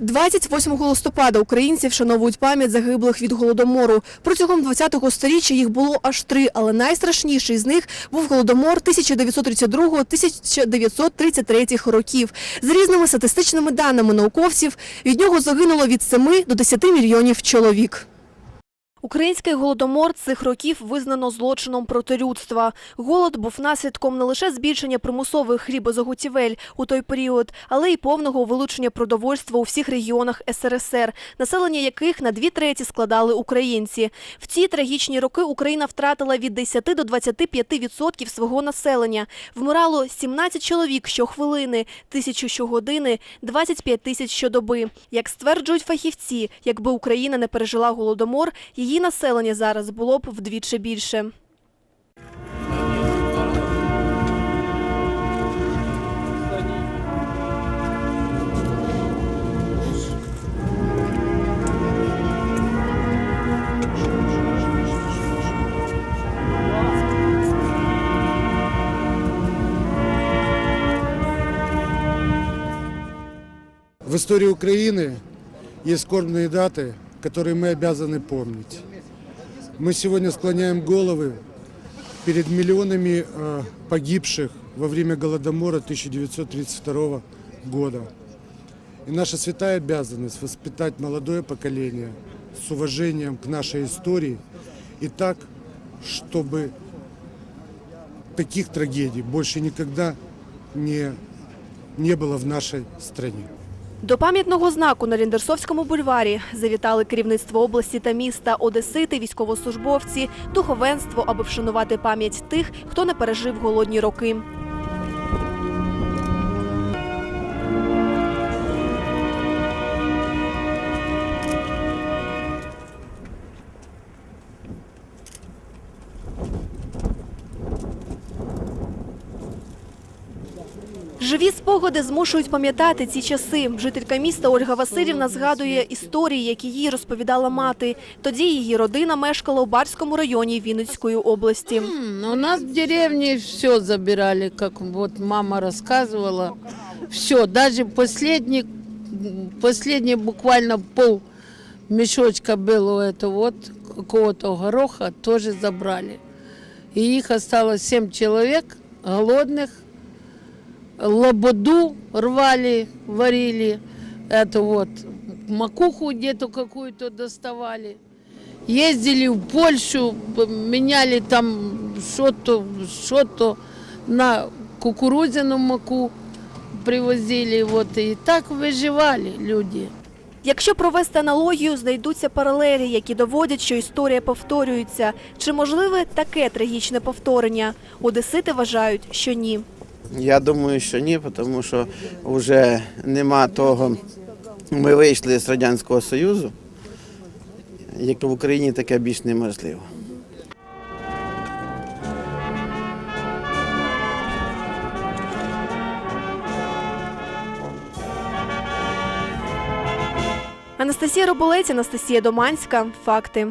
28 листопада українці вшановують пам'ять загиблих від голодомору. Протягом 20-го сторіччя їх було аж три, але найстрашніший з них був голодомор 1932-1933 років. З різними статистичними даними науковців від нього загинуло від 7 до 10 мільйонів чоловік. Український голодомор цих років визнано злочином проти людства. Голод був наслідком не лише збільшення примусових хлібозаготівель у той період, але й повного вилучення продовольства у всіх регіонах СРСР, населення яких на дві треті складали українці. В ці трагічні роки Україна втратила від 10 до 25% свого населення. Вмирало 17 чоловік щохвилини, тисячу щогодини, 25 тисяч щодоби. Як стверджують фахівці, якби Україна не пережила голодомор, її населення зараз було б вдвічі більше. В истории Украины есть скорбные даты, которые мы обязаны помнить. Мы сегодня склоняем головы перед миллионами э, погибших во время Голодомора 1932 года. И наша святая обязанность воспитать молодое поколение с уважением к нашей истории и так, чтобы таких трагедий больше никогда не, не было в нашей стране. До пам'ятного знаку на Ліндерсовському бульварі завітали керівництво області та міста, одесити, військовослужбовці, духовенство, аби вшанувати пам'ять тих, хто не пережив голодні роки. Живі спогади змушують пам'ятати ці часи. Жителька міста Ольга Васильівна згадує історії, які їй розповідала мати. Тоді її родина мешкала у Барському районі Вінницької області. М, У нас в деревне все забирали, как вот мама рассказывала. Все, даже последний, м, последний буквально пол мешочка было у этого вот какого-то гороха тоже забрали. И их осталось семь человек голодных. Лободу рвали, варили. Это вот макуху где-то какую-то доставали. Ездили в Польшу, меняли там что-то, что-то на кукурузину маку привозили. Вот, и так выживали люди. Якщо провести аналогію, знайдуться паралелі, які доводять, що історія повторюється. Чи можливе таке трагічне повторення? Одесити вважають, що ні. Я думаю, що ні, тому що вже нема того. Ми вийшли з Радянського Союзу, як в Україні таке більш неможливо. Анастасія Роболець, Анастасія Доманська. Факти.